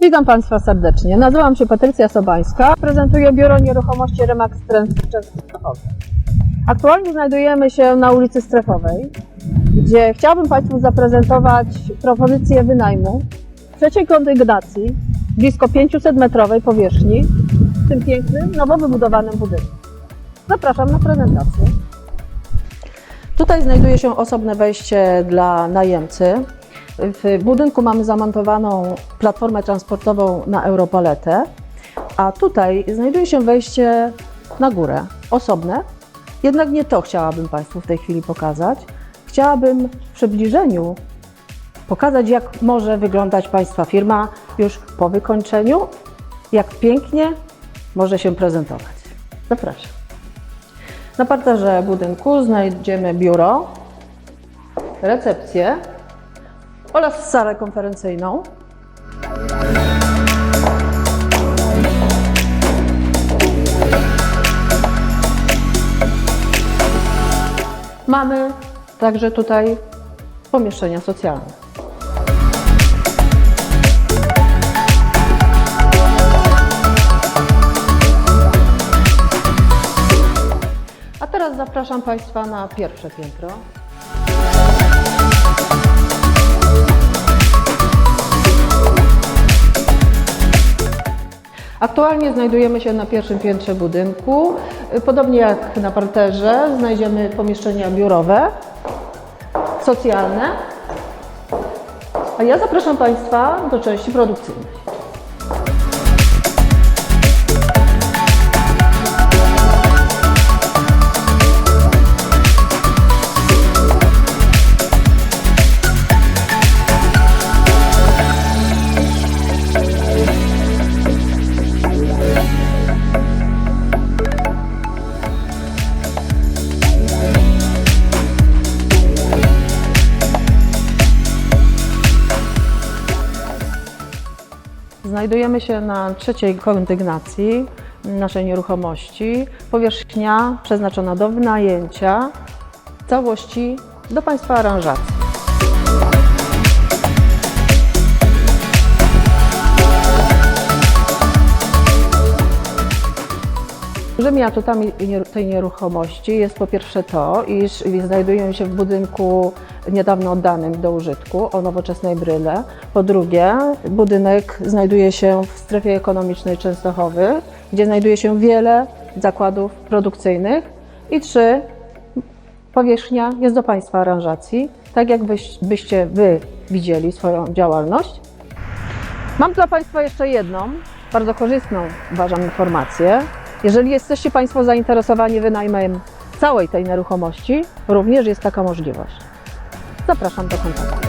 Witam Państwa serdecznie. Nazywam się Patrycja Sobańska. Prezentuję Biuro Nieruchomości Remax Trend w Częstochowie. Aktualnie znajdujemy się na ulicy Strefowej, gdzie chciałabym Państwu zaprezentować propozycję wynajmu trzeciej kondygnacji blisko 500-metrowej powierzchni w tym pięknym, nowo wybudowanym budynku. Zapraszam na prezentację. Tutaj znajduje się osobne wejście dla najemcy. W budynku mamy zamontowaną platformę transportową na Europaletę, a tutaj znajduje się wejście na górę, osobne. Jednak nie to chciałabym Państwu w tej chwili pokazać. Chciałabym w przybliżeniu pokazać, jak może wyglądać Państwa firma już po wykończeniu, jak pięknie może się prezentować. Zapraszam. Na parterze budynku znajdziemy biuro, recepcję oraz salę konferencyjną. Mamy także tutaj pomieszczenia socjalne. Zapraszam Państwa na pierwsze piętro. Aktualnie znajdujemy się na pierwszym piętrze budynku. Podobnie jak na parterze znajdziemy pomieszczenia biurowe, socjalne. A ja zapraszam Państwa do części produkcyjnej. Znajdujemy się na trzeciej kondygnacji naszej nieruchomości. Powierzchnia przeznaczona do wynajęcia, całości do Państwa aranżacji. Dużymi atutami tej nieruchomości jest po pierwsze to, iż znajdujemy się w budynku niedawno oddanym do użytku o nowoczesnej bryle. Po drugie, budynek znajduje się w strefie ekonomicznej Częstochowy, gdzie znajduje się wiele zakładów produkcyjnych. I trzy, powierzchnia jest do Państwa aranżacji, tak jak byś- byście Wy widzieli swoją działalność. Mam dla Państwa jeszcze jedną, bardzo korzystną, uważam, informację. Jeżeli jesteście Państwo zainteresowani wynajmem całej tej nieruchomości, również jest taka możliwość. Zapraszam do kontaktu.